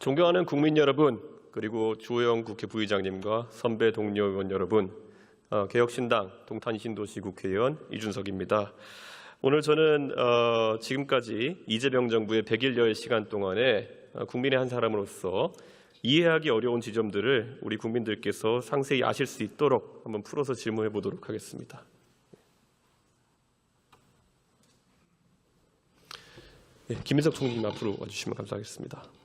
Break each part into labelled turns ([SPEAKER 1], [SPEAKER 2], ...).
[SPEAKER 1] 존경하는 국민 여러분, 그리고 주호영 국회 부의장님과 선배 동료 의원 여러분, 어, 개혁신당 동탄신도시 국회의원 이준석입니다. 오늘 저는 어, 지금까지 이재명 정부의 100일여의 시간 동안에 어, 국민의 한 사람으로서 이해하기 어려운 지점들을 우리 국민들께서 상세히 아실 수 있도록 한번 풀어서 질문해 보도록 하겠습니다. 예, 김인석 총리님 앞으로 와주시면 감사하겠습니다.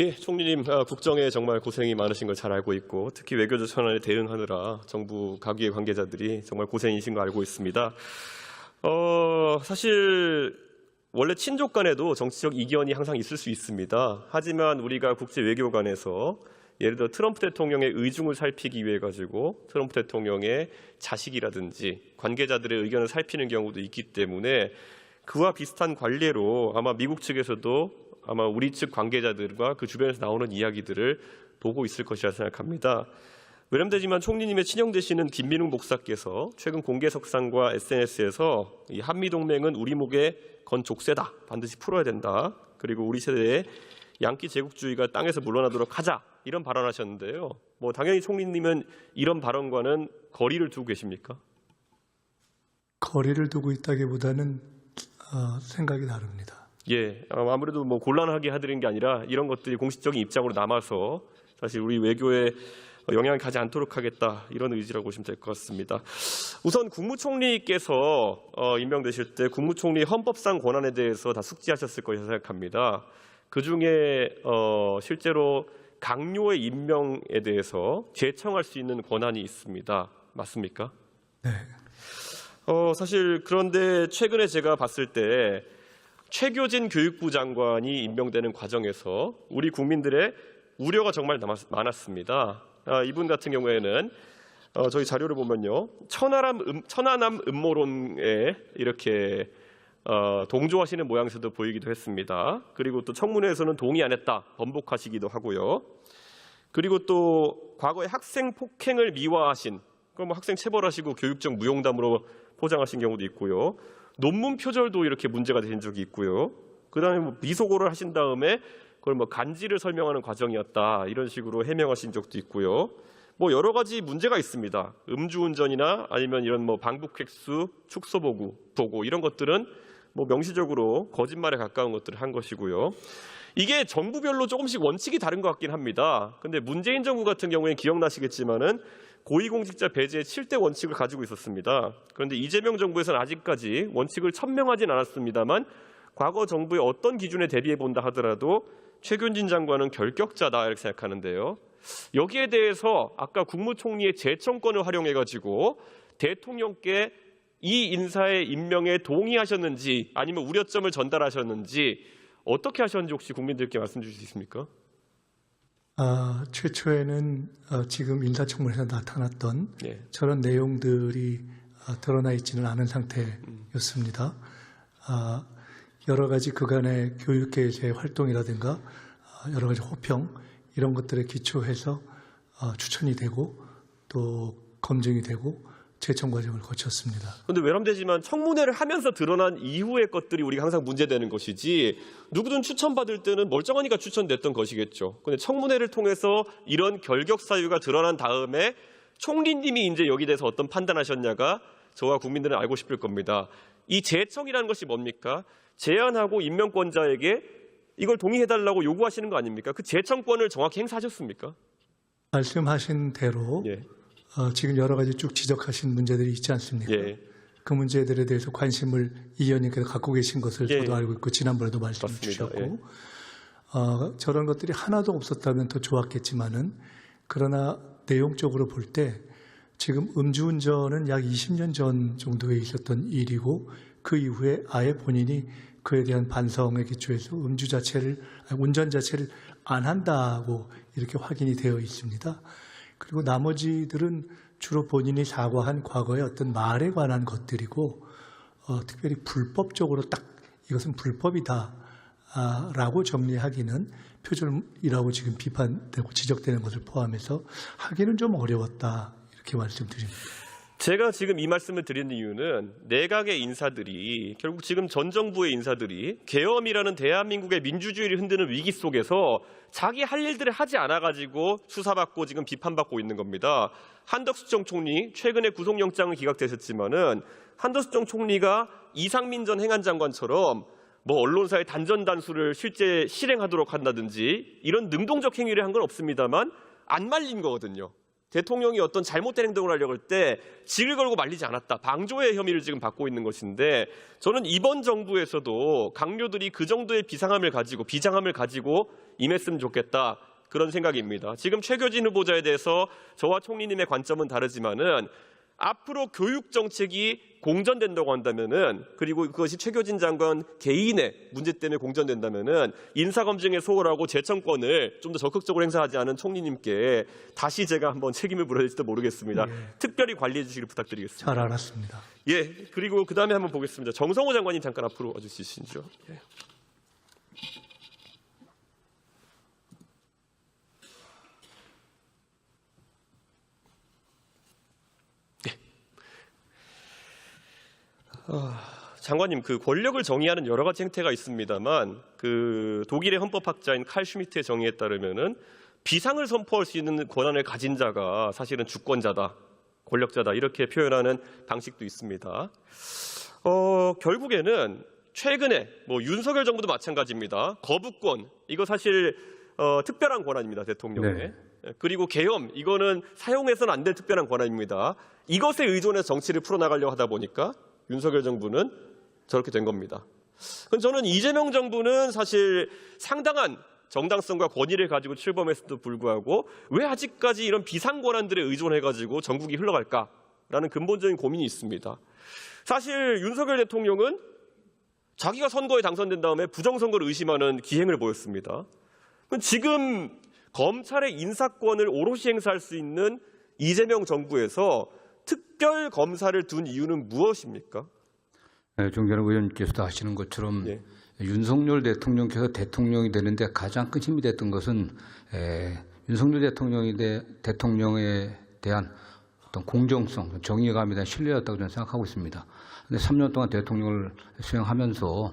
[SPEAKER 1] 예, 총리님 아, 국정에 정말 고생이 많으신 걸 잘 알고 있고 특히 외교적 현안에 대응하느라 정부 가계의 관계자들이 정말 고생이신 거 알고 있습니다. 어, 사실 원래 친족 간에도 정치적 이견이 항상 있을 수 있습니다. 하지만 우리가 국제 외교 관에서 예를 들어 트럼프 대통령의 의중을 살피기 위해 가지고 트럼프 대통령의 자식이라든지 관계자들의 의견을 살피는 경우도 있기 때문에 그와 비슷한 관례로 아마 미국 측에서도 아마 우리 측 관계자들과 그 주변에서 나오는 이야기들을 보고 있을 것이라 생각합니다. 외람되지만 총리님의 친형 되시는 김민웅 목사께서 최근 공개 석상과 SNS에서 이 한미 동맹은 우리 목에 건 족쇄다 반드시 풀어야 된다 그리고 우리 세대의 양키 제국주의가 땅에서 물러나도록 하자 이런 발언하셨는데요. 뭐 당연히 총리님은 이런 발언과는 거리를 두고 계십니까?
[SPEAKER 2] 거리를 두고 있다기보다는 어, 생각이 다릅니다.
[SPEAKER 1] 예, 어, 아무래도 뭐 곤란하게 하드린 게 아니라 이런 것들이 공식적인 입장으로 남아서 사실 우리 외교에 영향을 가지 않도록 하겠다 이런 의지라고 보시면 될 것 같습니다. 우선 국무총리께서 어, 임명되실 때 국무총리 헌법상 권한에 대해서 다 숙지하셨을 것이라 생각합니다. 그 중에 어, 실제로 강요의 임명에 대해서 제청할 수 있는 권한이 있습니다. 맞습니까?
[SPEAKER 2] 네.
[SPEAKER 1] 어, 사실 그런데 최근에 제가 봤을 때 최교진 교육부 장관이 임명되는 과정에서 우리 국민들의 우려가 정말 많았습니다. 아, 이분 같은 경우에는 어, 저희 자료를 보면요, 천하람 음, 천하남 음모론에 이렇게 어, 동조하시는 모양새도 보이기도 했습니다. 그리고 또 청문회에서는 동의 안 했다 번복하시기도 하고요. 그리고 또 과거에 학생 폭행을 미화하신 그럼 뭐 학생 체벌하시고 교육적 무용담으로 포장하신 경우도 있고요. 논문 표절도 이렇게 문제가 된 적이 있고요. 그다음에 뭐 비속어를 하신 다음에 그걸 뭐 간지를 설명하는 과정이었다 이런 식으로 해명하신 적도 있고요. 뭐 여러 가지 문제가 있습니다. 음주운전이나 아니면 이런 뭐 방북 획수, 축소 보고 보고 이런 것들은 뭐 명시적으로 거짓말에 가까운 것들을 한 것이고요. 이게 정부별로 조금씩 원칙이 다른 것 같긴 합니다. 근데 문재인 정부 같은 경우에 기억나시겠지만은 고위공직자 배제 7대 원칙을 가지고 있었습니다. 그런데 이재명 정부에서는 아직까지 원칙을 천명하진 않았습니다만 과거 정부의 어떤 기준에 대비해 본다 하더라도 최균진 장관은 결격자다 이렇게 생각하는데요. 여기에 대해서 아까 국무총리의 제청권을 활용해 가지고 대통령께 이 인사의 임명에 동의하셨는지 아니면 우려점을 전달하셨는지 어떻게 하셨는지 혹시 국민들께 말씀 주실 수 있습니까?
[SPEAKER 2] 아, 최초에는 어, 지금 인사청문회에서 나타났던
[SPEAKER 1] 예.
[SPEAKER 2] 저런 내용들이 아, 드러나 있지는 않은 상태였습니다. 아, 여러 가지 그간의 교육계의 활동이라든가 아, 여러 가지 호평 이런 것들에 기초해서 아, 추천이 되고 또 검증이 되고 제청 과정을 거쳤습니다.
[SPEAKER 1] 그런데 외람되지만 청문회를 하면서 드러난 이후의 것들이 우리가 항상 문제되는 것이지 누구든 추천받을 때는 멀쩡하니까 추천됐던 것이겠죠. 근데 청문회를 통해서 이런 결격 사유가 드러난 다음에 총리님이 이제 여기 대해서 어떤 판단하셨냐가 저와 국민들은 알고 싶을 겁니다. 이 재청이라는 것이 뭡니까? 제안하고 임명권자에게 이걸 동의해달라고 요구하시는 거 아닙니까? 그 재청권을 정확히 행사하셨습니까?
[SPEAKER 2] 말씀하신 대로
[SPEAKER 1] 예,
[SPEAKER 2] 어, 지금 여러 가지 쭉 지적하신 문제들이 있지 않습니까?
[SPEAKER 1] 예,
[SPEAKER 2] 그 문제들에 대해서 관심을 이 의원님께서 갖고 계신 것을
[SPEAKER 1] 예.
[SPEAKER 2] 저도 알고 있고 지난번에도 말씀
[SPEAKER 1] 맞습니다.
[SPEAKER 2] 주셨고
[SPEAKER 1] 예.
[SPEAKER 2] 어, 저런 것들이 하나도 없었다면 더 좋았겠지만은 그러나 내용적으로 볼 때 지금 음주운전은 약 20년 전 정도에 있었던 일이고 그 이후에 아예 본인이 그에 대한 반성에 기초해서 음주 자체를 아니, 운전 자체를 안 한다고 이렇게 확인이 되어 있습니다. 그리고 나머지들은 주로 본인이 사과한 과거의 어떤 말에 관한 것들이고 어, 특별히 불법적으로 딱 이것은 불법이다 아, 라고 정리하기는 표절이라고 지금 비판되고 지적되는 것을 포함해서 하기는 좀 어려웠다 그렇게 말씀드립니다.
[SPEAKER 1] 제가 지금 이 말씀을 드리는 이유는 내각의 인사들이 결국 지금 전 정부의 인사들이 계엄이라는 대한민국의 민주주의를 흔드는 위기 속에서 자기 할 일들을 하지 않아 가지고 수사받고 지금 비판받고 있는 겁니다. 한덕수 전 총리 최근에 구속영장을 기각되셨지만은 한덕수 전 총리가 이상민 전 행안장관처럼 뭐 언론사의 단전 단수를 실제 실행하도록 한다든지 이런 능동적 행위를 한 건 없습니다만 안 말린 거거든요. 대통령이 어떤 잘못된 행동을 하려고 할 때 직을 걸고 말리지 않았다. 방조의 혐의를 지금 받고 있는 것인데 저는 이번 정부에서도 강요들이 그 정도의 비상함을 가지고 비장함을 가지고 임했으면 좋겠다. 그런 생각입니다. 지금 최교진 후보자에 대해서 저와 총리님의 관점은 다르지만은 앞으로 교육 정책이 공전된다고 한다면은 그리고 그것이 최교진 장관 개인의 문제 때문에 공전된다면은 인사 검증에 소홀하고 재청권을 좀 더 적극적으로 행사하지 않은 총리님께 다시 제가 한번 책임을 물어야 될지도 모르겠습니다. 특별히 관리해 주시길 부탁드리겠습니다.
[SPEAKER 2] 잘 알았습니다.
[SPEAKER 1] 예, 그리고 그 다음에 한번 보겠습니다. 정성호 장관님 잠깐 앞으로 와주시죠. 예. 예. 장관님, 그 권력을 정의하는 여러 가지 행태가 있습니다만, 그 독일의 헌법학자인 칼 슈미트의 정의에 따르면은 비상을 선포할 수 있는 권한을 가진 자가 사실은 주권자다, 권력자다 이렇게 표현하는 방식도 있습니다. 어, 결국에는 최근에 뭐 윤석열 정부도 마찬가지입니다. 거부권 이거 사실 어, 특별한 권한입니다 대통령의.
[SPEAKER 3] 네.
[SPEAKER 1] 그리고 계엄 이거는 사용해서는 안 될 특별한 권한입니다. 이것에 의존해서 정치를 풀어나가려고 하다 보니까 윤석열 정부는 저렇게 된 겁니다. 그럼 저는 이재명 정부는 사실 상당한 정당성과 권위를 가지고 출범했음에도 불구하고 왜 아직까지 이런 비상 권한들에 의존해 가지고 전국이 흘러갈까라는 근본적인 고민이 있습니다. 사실 윤석열 대통령은 자기가 선거에 당선된 다음에 부정선거를 의심하는 기행을 보였습니다. 지금 검찰의 인사권을 오롯이 행사할 수 있는 이재명 정부에서 특별 검사를 둔 이유는 무엇입니까?
[SPEAKER 3] 네, 정재영 의원께서도 아시는 것처럼
[SPEAKER 1] 예.
[SPEAKER 3] 윤석열 대통령께서 대통령이 되는데 가장 큰 힘이 됐던 것은 에, 윤석열 대통령이 대, 대통령에 대한 어떤 공정성, 정의감에 대한 신뢰였다고 저는 생각하고 있습니다. 근데 3년 동안 대통령을 수행하면서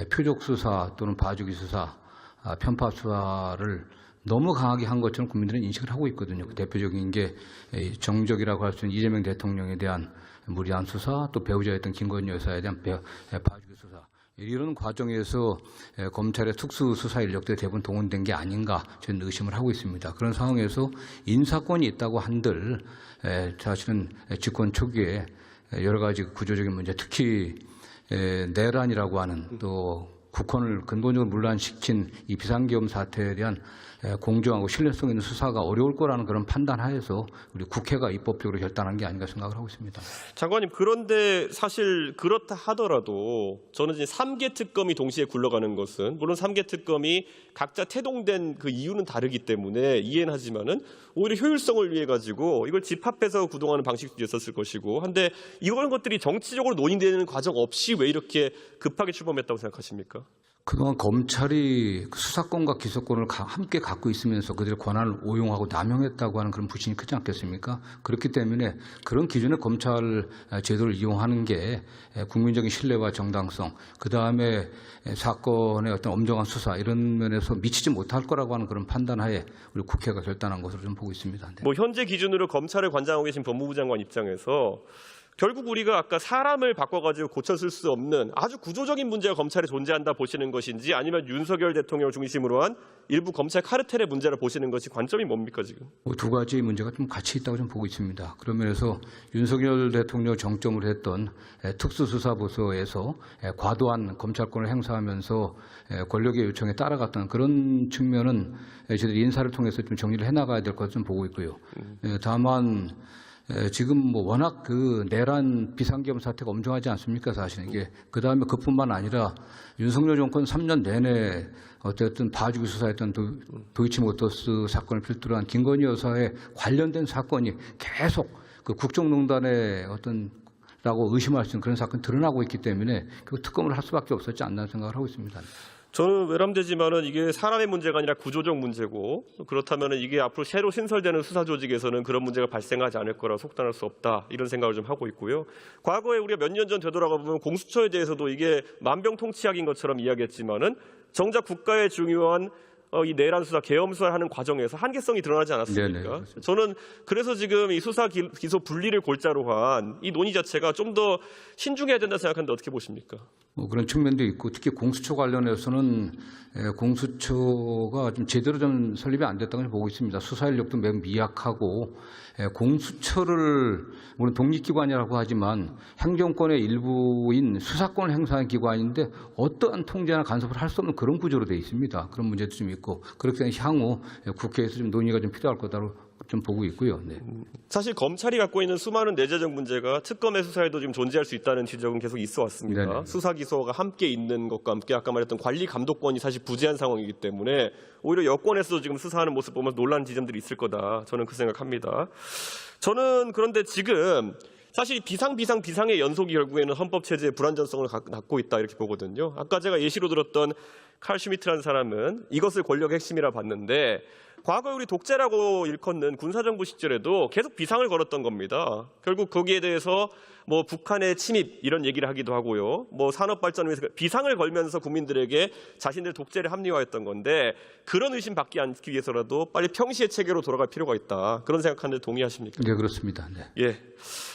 [SPEAKER 3] 에, 표적 수사 또는 봐주기 수사, 아, 편파 수사를 너무 강하게 한 것처럼 국민들은 인식을 하고 있거든요. 그 대표적인 게이 정적이라고 할 수 있는 이재명 대통령에 대한 무리한 수사, 또 배우자였던 김건희 여사에 대한 배, 에, 봐주기 수사. 이런 과정에서 에, 검찰의 특수 수사 인력들이 대부분 동원된 게 아닌가 저는 의심을 하고 있습니다. 그런 상황에서 인사권이 있다고 한들 에, 사실은 집권 초기에 에, 여러 가지 구조적인 문제, 특히 에, 내란이라고 하는 또 국권을 근본적으로 문란시킨 이 비상계엄 사태에 대한 에, 공정하고 신뢰성 있는 수사가 어려울 거라는 그런 판단하에서 우리 국회가 입법적으로 결단한 게 아닌가 생각을 하고 있습니다.
[SPEAKER 1] 장관님 그런데 사실 그렇다 하더라도 저는 이제 3개 특검이 동시에 굴러가는 것은 물론 3개 특검이 각자 태동된 그 이유는 다르기 때문에 이해는 하지만은 오히려 효율성을 위해 가지고 이걸 집합해서 구동하는 방식도 있었을 것이고 한데 이런 것들이 정치적으로 논의되는 과정 없이 왜 이렇게 급하게 출범했다고 생각하십니까?
[SPEAKER 3] 그동안 검찰이 그 수사권과 기소권을 가- 함께 갖고 있으면서 그들의 권한을 오용하고 남용했다고 하는 그런 부신이 크지 않겠습니까? 그렇기 때문에 그런 기준의 검찰 제도를 이용하는 게 국민적인 신뢰와 정당성, 그 다음에 사건의 어떤 엄정한 수사 이런 면에서 미치지 못할 거라고 하는 그런 판단하에 우리 국회가 결단한 것으로 좀 보고 있습니다. 네.
[SPEAKER 1] 뭐 현재 기준으로 검찰을 관장하고 계신 법무부 장관 입장에서 결국 우리가 아까 사람을 바꿔가지고 고쳤을 수 없는 아주 구조적인 문제가 검찰에 존재한다 보시는 것인지 아니면 윤석열 대통령을 중심으로 한 일부 검찰 카르텔의 문제를 보시는 것이 관점이 뭡니까 지금?
[SPEAKER 3] 뭐두 가지 문제가 좀 같이 있다고 좀 보고 있습니다. 그런 면에서 윤석열 대통령 정점으로 했던 에, 특수수사부서에서 에, 과도한 검찰권을 행사하면서 에, 권력의 요청에 따라갔던 그런 측면은 에, 저희들이 인사를 통해서 좀 정리를 해나가야 될 것을 좀 보고 있고요. 에, 다만 에, 지금 뭐 워낙 그 내란 비상계엄 사태가 엄중하지 않습니까 사실은 이게 그 다음에 그뿐만 아니라 윤석열 정권 3년 내내 어쨌든 봐주기 수사했던 도, 도이치모터스 사건을 필두로 한 김건희 여사에 관련된 사건이 계속 그 국정농단의 어떤 라고 의심할 수 있는 그런 사건이 드러나고 있기 때문에 그 특검을 할 수밖에 없었지 않나 생각을 하고 있습니다.
[SPEAKER 1] 저는 외람되지만은 이게 사람의 문제가 아니라 구조적 문제고 그렇다면은 이게 앞으로 새로 신설되는 수사 조직에서는 그런 문제가 발생하지 않을 거라 속단할 수 없다 이런 생각을 좀 하고 있고요. 과거에 우리가 몇 년 전 되돌아가 보면 공수처에 대해서도 이게 만병통치약인 것처럼 이야기했지만은 정작 국가의 중요한 어, 이 내란 수사, 계엄 수사를 하는 과정에서 한계성이 드러나지 않았습니까?
[SPEAKER 3] 네네.
[SPEAKER 1] 저는 그래서 지금 이 수사 기- 기소 분리를 골자로 한 이 논의 자체가 좀 더 신중해야 된다 생각하는데 어떻게 보십니까?
[SPEAKER 3] 뭐 그런 측면도 있고 특히 공수처 관련해서는 에, 공수처가 좀 제대로 좀 설립이 안 됐다고 보고 있습니다. 수사 인력도 매우 미약하고 에, 공수처를 물론 독립기관이라고 하지만 행정권의 일부인 수사권을 행사하는 기관인데 어떠한 통제나 간섭을 할 수 없는 그런 구조로 되어 있습니다. 그런 문제도 좀 있고 그렇기 때문에 향후 국회에서 좀 논의가 좀 필요할 거다로 좀 보고 있고요. 네.
[SPEAKER 1] 사실 검찰이 갖고 있는 수많은 내재적 문제가 특검의 수사에도 지금 존재할 수 있다는 지적은 계속 있어 왔습니다.
[SPEAKER 3] 네네.
[SPEAKER 1] 수사 기소가 함께 있는 것과 함께 아까 말했던 관리 감독권이 사실 부재한 상황이기 때문에 오히려 여권에서도 지금 수사하는 모습 보면 논란 지점들이 있을 거다. 저는 그 생각합니다. 저는 그런데 지금 사실 비상 비상 비상의 연속이 결국에는 헌법 체제의 불안전성을 가- 갖고 있다 이렇게 보거든요. 아까 제가 예시로 들었던 칼 슈미트라는 사람은 이것을 권력의 핵심이라 봤는데 과거에 우리 독재라고 일컫는 군사정부 시절에도 계속 비상을 걸었던 겁니다. 결국 거기에 대해서 뭐 북한의 침입 이런 얘기를 하기도 하고요. 뭐 산업 발전을 위해서 비상을 걸면서 국민들에게 자신들 독재를 합리화했던 건데 그런 의심 받지 않기 위해서라도 빨리 평시의 체계로 돌아갈 필요가 있다. 그런 생각하는데 동의하십니까?
[SPEAKER 3] 네, 그렇습니다. 네.
[SPEAKER 1] 예.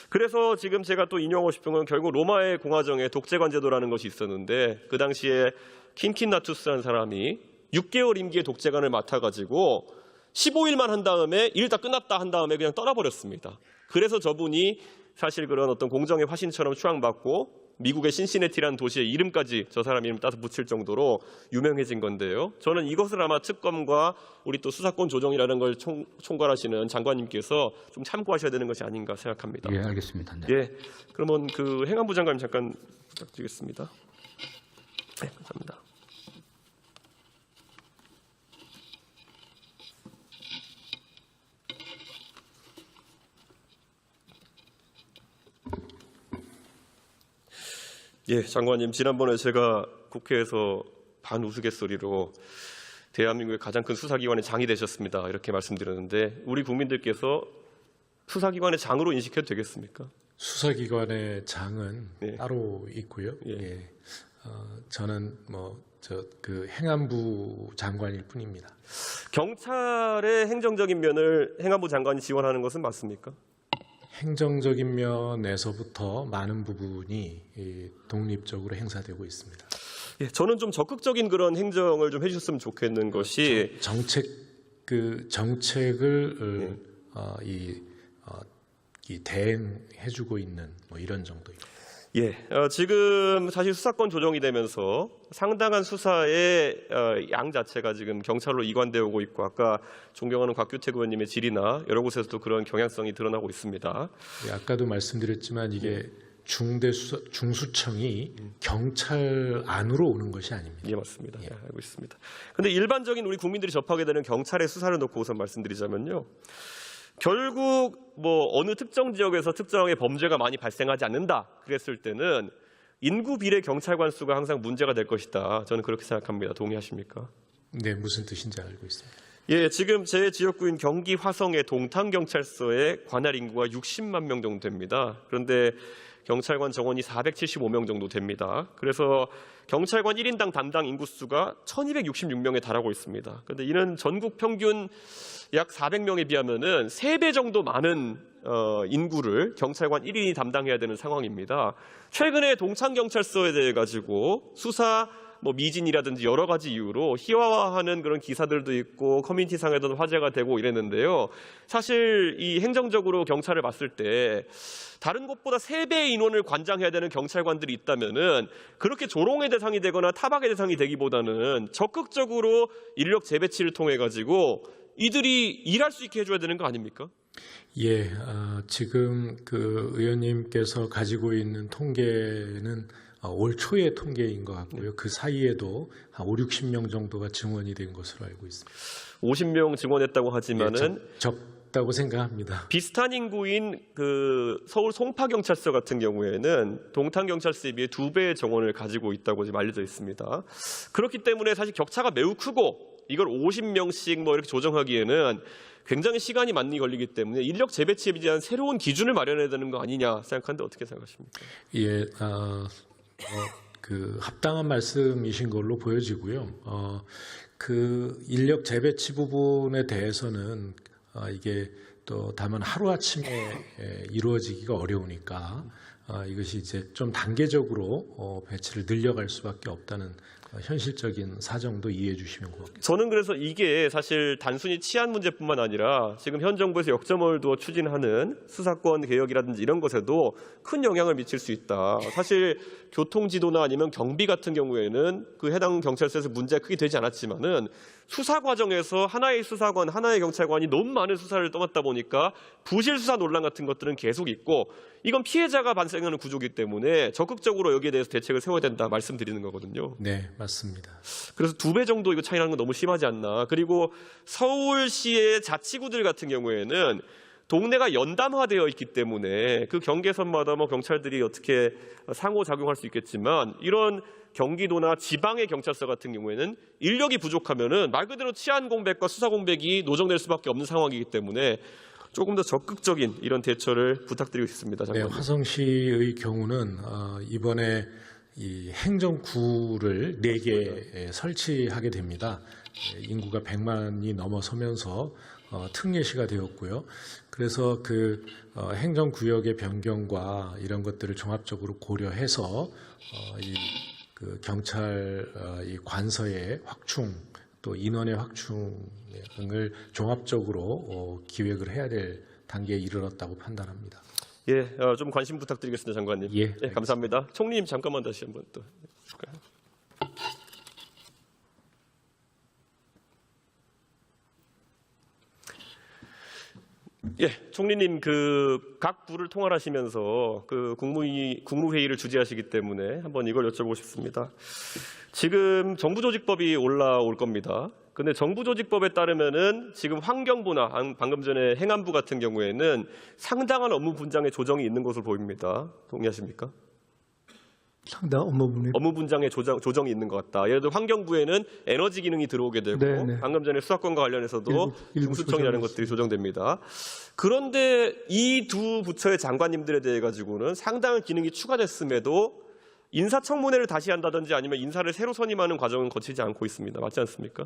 [SPEAKER 1] 그래서 지금 제가 또 인용하고 싶은 건 결국 로마의 공화정에 독재관 제도라는 것이 있었는데 그 당시에 킨킨나투스라는 사람이 6개월 임기의 독재관을 맡아가지고 15일만 한 다음에 일 다 끝났다 한 다음에 그냥 떠나버렸습니다. 그래서 저분이 사실 그런 어떤 공정의 화신처럼 추앙받고 미국의 신시내티라는 도시의 이름까지 저 사람 이름 따서 붙일 정도로 유명해진 건데요. 저는 이것을 아마 특검과 우리 또 수사권 조정이라는 걸 총, 총괄하시는 장관님께서 좀 참고하셔야 되는 것이 아닌가 생각합니다.
[SPEAKER 3] 예, 알겠습니다. 네.
[SPEAKER 1] 예. 그러면 그 행안부 장관님 잠깐 부탁드리겠습니다. 네, 감사합니다. 예, 장관님 지난번에 제가 국회에서 반 우스갯소리로 대한민국의 가장 큰 수사기관의 장이 되셨습니다. 이렇게 말씀드렸는데 우리 국민들께서 수사기관의 장으로 인식해도 되겠습니까?
[SPEAKER 4] 수사기관의 장은
[SPEAKER 1] 예.
[SPEAKER 4] 따로 있고요.
[SPEAKER 1] 예.
[SPEAKER 4] 예. 어, 저는 뭐 저 그 행안부 장관일 뿐입니다.
[SPEAKER 1] 경찰의 행정적인 면을 행안부 장관이 지원하는 것은 맞습니까?
[SPEAKER 4] 행정적인 면에서부터 많은 부분이 이 독립적으로 행사되고 있습니다.
[SPEAKER 1] 예, 저는 좀 적극적인 그런 행정을 좀 해주셨으면 좋겠는 것이
[SPEAKER 4] 정책 그 정책을
[SPEAKER 1] 네.
[SPEAKER 4] 어, 이, 어, 이 대행해주고 있는 뭐 이런 정도입니다.
[SPEAKER 1] 예, 어, 지금 사실 수사권 조정이 되면서 상당한 수사의 어, 양 자체가 지금 경찰로 이관되어 오고 있고 아까 존경하는 곽규택 의원님의 질이나 여러 곳에서도 그런 경향성이 드러나고 있습니다.
[SPEAKER 4] 예, 아까도 말씀드렸지만 이게 중대 수사, 중수청이 경찰 안으로 오는 것이 아닙니다.
[SPEAKER 1] 예, 맞습니다. 예, 알고 있습니다. 근데 일반적인 우리 국민들이 접하게 되는 경찰의 수사를 놓고 우선 말씀드리자면요. 결국 뭐 어느 특정 지역에서 특정의 범죄가 많이 발생하지 않는다 그랬을 때는 인구 비례 경찰관 수가 항상 문제가 될 것이다. 저는 그렇게 생각합니다. 동의하십니까?
[SPEAKER 4] 네, 무슨 뜻인지 알고 있습니다.
[SPEAKER 1] 예, 지금 제 지역구인 경기 화성의 동탄 경찰서에 관할 인구가 60만 명 정도 됩니다. 그런데 경찰관 정원이 475명 정도 됩니다. 그래서 경찰관 1인당 담당 인구 수가 1266명에 달하고 있습니다. 그런데 이는 전국 평균 약 400명에 비하면은 3배 정도 많은 어, 인구를 경찰관 1인이 담당해야 되는 상황입니다. 최근에 동창경찰서에 대해 가지고 수사 뭐 미진이라든지 여러 가지 이유로 희화화하는 그런 기사들도 있고 커뮤니티상에도 화제가 되고 이랬는데요. 사실 이 행정적으로 경찰을 봤을 때 다른 곳보다 세배의 인원을 관장해야 되는 경찰관들이 있다면은 그렇게 조롱의 대상이 되거나 타박의 대상이 되기보다는 적극적으로 인력 재배치를 통해 가지고 이들이 일할 수 있게 해줘야 되는 거 아닙니까?
[SPEAKER 4] 예, 어, 지금 그 의원님께서 가지고 있는 통계는 어, 올 초의 통계인 것 같고요. 그 사이에도 한 5, 60명 정도가 증원이 된 것으로 알고 있습니다.
[SPEAKER 1] 50명 증원했다고 하지만은
[SPEAKER 4] 적, 맞다고 생각합니다.
[SPEAKER 1] 비슷한 인구인 그 서울 송파 경찰서 같은 경우에는 동탄 경찰서에 비해 두 배의 정원을 가지고 있다고 지금 알려져 있습니다. 그렇기 때문에 사실 격차가 매우 크고 이걸 50명씩 뭐 이렇게 조정하기에는 굉장히 시간이 많이 걸리기 때문에 인력 재배치에 대한 새로운 기준을 마련해야 되는 거 아니냐 생각하는데 어떻게 생각하십니까?
[SPEAKER 4] 예, 아, 어, 그 합당한 말씀이신 걸로 보여지고요. 어, 그 인력 재배치 부분에 대해서는 아, 이게 또 다만 하루 아침에 이루어지기가 어려우니까 아, 이것이 이제 좀 단계적으로 어, 배치를 늘려갈 수밖에 없다는 어, 현실적인 사정도 이해해 주시면 고맙겠습니다.
[SPEAKER 1] 저는 그래서 이게 사실 단순히 치안 문제뿐만 아니라 지금 현 정부에서 역점을 두어 추진하는 수사권 개혁이라든지 이런 것에도 큰 영향을 미칠 수 있다. 사실 교통지도나 아니면 경비 같은 경우에는 그 해당 경찰서에서 문제가 크게 되지 않았지만은 수사 과정에서 하나의 수사관, 하나의 경찰관이 너무 많은 수사를 떠맡다 보니까 부실 수사 논란 같은 것들은 계속 있고 이건 피해자가 발생하는 구조이기 때문에 적극적으로 여기에 대해서 대책을 세워야 된다 말씀드리는 거거든요.
[SPEAKER 4] 네, 맞습니다.
[SPEAKER 1] 그래서 두 배 정도 이거 차이 나는 건 너무 심하지 않나. 그리고 서울시의 자치구들 같은 경우에는 동네가 연담화되어 있기 때문에 그 경계선마다 뭐 경찰들이 어떻게 상호작용할 수 있겠지만 이런 경기도나 지방의 경찰서 같은 경우에는 인력이 부족하면은 말 그대로 치안 공백과 수사 공백이 노정될 수밖에 없는 상황이기 때문에 조금 더 적극적인 이런 대처를 부탁드리고 싶습니다.
[SPEAKER 4] 네,
[SPEAKER 1] 장관님.
[SPEAKER 4] 화성시의 경우는 어, 이번에 이 행정구를 4개 설치하게 됩니다. 예, 인구가 100만이 넘어서면서 어, 특례시가 되었고요. 그래서 그 어, 행정구역의 변경과 이런 것들을 종합적으로 고려해서 어, 이, 그 경찰 어, 이 관서의 확충 또 인원의 확충을 종합적으로 어, 기획을 해야 될 단계에 이르렀다고 판단합니다.
[SPEAKER 1] 예, 어, 좀 관심 부탁드리겠습니다, 장관님.
[SPEAKER 4] 예,
[SPEAKER 1] 예, 감사합니다. 총리님 잠깐만 다시 한번 또. 해볼까요? 예, 총리님 그 각 부를 통할하시면서 그 국무위 국무회의를 주재하시기 때문에 한번 이걸 여쭤보고 싶습니다. 지금 정부조직법이 올라올 겁니다. 근데 정부조직법에 따르면은 지금 환경부나 안- 방금 전에 행안부 같은 경우에는 상당한 업무 분장의 조정이 있는 것으로 보입니다. 동의하십니까?
[SPEAKER 2] 상당 업무 분야
[SPEAKER 1] 업무 분장의 조정, 조정이 있는 것 같다. 예를 들어 환경부에는 에너지 기능이 들어오게 되고
[SPEAKER 2] 네, 네.
[SPEAKER 1] 방금 전에 수사권과 관련해서도
[SPEAKER 2] 일부- 일부
[SPEAKER 1] 중수청이라는 것들이 조정됩니다. 그런데 이 두 부처의 장관님들에 대해 가지고는 상당한 기능이 추가됐음에도 인사청문회를 다시 한다든지 아니면 인사를 새로 선임하는 과정은 거치지 않고 있습니다. 맞지 않습니까?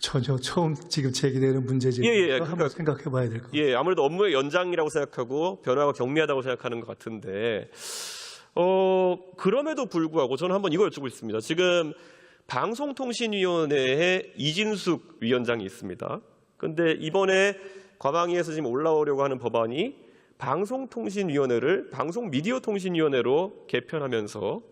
[SPEAKER 2] 전혀 처음 지금 제기되는 문제지만
[SPEAKER 1] 예, 예,
[SPEAKER 2] 한번
[SPEAKER 1] 그러니까-
[SPEAKER 2] 생각해 봐야 될 것 같아요.
[SPEAKER 1] 예, 아무래도 업무의 연장이라고 생각하고 변화가 경미하다고 생각하는 것 같은데, 어, 그럼에도 불구하고 저는 한번 이걸 여쭙고 있습니다. 지금 방송통신위원회에 이진숙 위원장이 있습니다. 근데 이번에 과방위에서 지금 올라오려고 하는 법안이 방송통신위원회를 방송미디어통신위원회로 개편하면서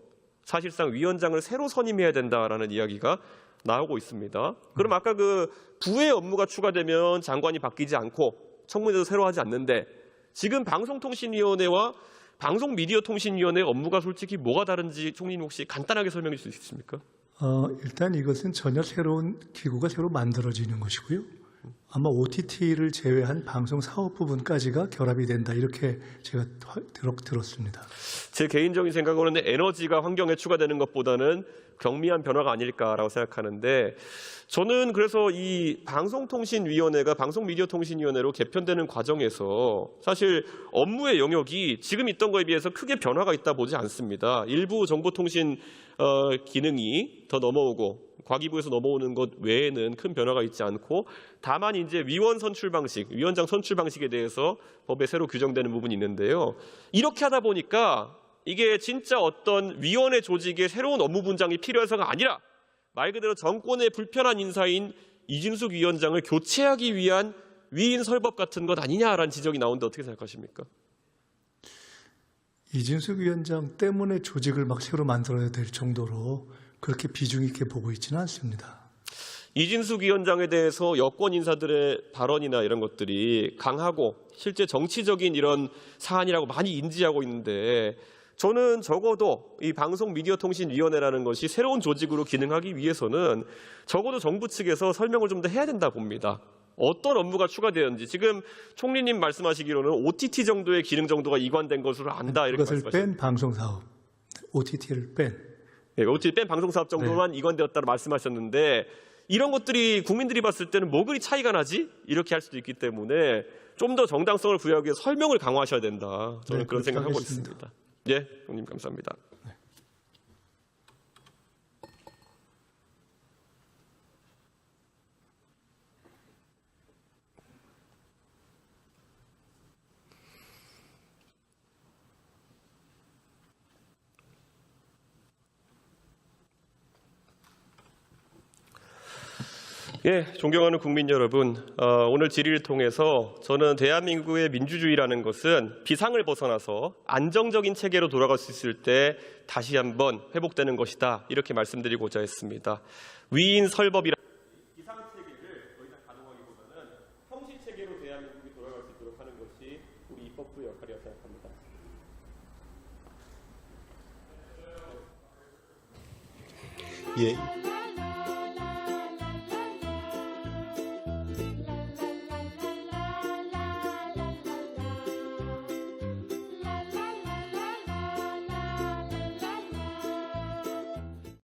[SPEAKER 1] 사실상 위원장을 새로 선임해야 된다라는 이야기가 나오고 있습니다. 그럼 아까 그 부의 업무가 추가되면 장관이 바뀌지 않고 청문회도 새로 하지 않는데 지금 방송통신위원회와 방송미디어통신위원회 업무가 솔직히 뭐가 다른지 총리님 혹시 간단하게 설명해 주실 수 있습니까?
[SPEAKER 2] 어, 일단 이것은 전혀 새로운 기구가 새로 만들어지는 것이고요. 아마 OTT를 제외한 방송 사업 부분까지가 결합이 된다 이렇게 제가 들었습니다.
[SPEAKER 1] 제 개인적인 생각으로는 에너지가 환경에 추가되는 것보다는 경미한 변화가 아닐까라고 생각하는데 저는 그래서 이 방송통신위원회가 방송미디어통신위원회로 개편되는 과정에서 사실 업무의 영역이 지금 있던 거에 비해서 크게 변화가 있다 보지 않습니다. 일부 정보통신 어, 기능이 더 넘어오고 과기부에서 넘어오는 것 외에는 큰 변화가 있지 않고 다만 이제 위원 선출 방식, 위원장 선출 방식에 대해서 법에 새로 규정되는 부분이 있는데요. 이렇게 하다 보니까 이게 진짜 어떤 위원회 조직의 새로운 업무 분장이 필요해서가 아니라 말 그대로 정권의 불편한 인사인 이진숙 위원장을 교체하기 위한 위인 설법 같은 것 아니냐라는 지적이 나오는데 어떻게 생각하십니까?
[SPEAKER 2] 이진숙 위원장 때문에 조직을 막 새로 만들어야 될 정도로 그렇게 비중 있게 보고 있지는 않습니다.
[SPEAKER 1] 이진숙 위원장에 대해서 여권 인사들의 발언이나 이런 것들이 강하고 실제 정치적인 이런 사안이라고 많이 인지하고 있는데 저는 적어도 이 방송 미디어 통신 위원회라는 것이 새로운 조직으로 기능하기 위해서는 적어도 정부 측에서 설명을 좀 더 해야 된다 봅니다. 어떤 업무가 추가되었는지 지금 총리님 말씀하시기로는 OTT 정도의 기능 정도가 이관된 것으로 안다 이렇게
[SPEAKER 2] 그것을
[SPEAKER 1] 말씀하셨습니다.
[SPEAKER 2] 뺀 방송 사업, OTT를 뺀
[SPEAKER 1] 예, OTT 뺀 방송 사업 정도만 이관되었다고 말씀하셨는데 이런 것들이 국민들이 봤을 때는 뭐 그리 차이가 나지? 이렇게 할 수도 있기 때문에 좀 더 정당성을 부여하기 위해 설명을 강화하셔야 된다. 저는
[SPEAKER 2] 네,
[SPEAKER 1] 그런 생각하고. 있습니다. 예, 형님 감사합니다. 예, 존경하는 국민 여러분, 어, 오늘 질의를 통해서 저는 대한민국의 민주주의라는 것은 비상을 벗어나서 안정적인 체계로 돌아갈 수 있을 때 다시 한번 회복되는 것이다 이렇게 말씀드리고자 했습니다. 위인 설법이라 비상 체계를 더 이상 가동하기보다는 형식 체계로 대한민국이 돌아갈 수 있도록 하는 것이 우리 입법부의 역할이라고 생각합니다.
[SPEAKER 5] 예,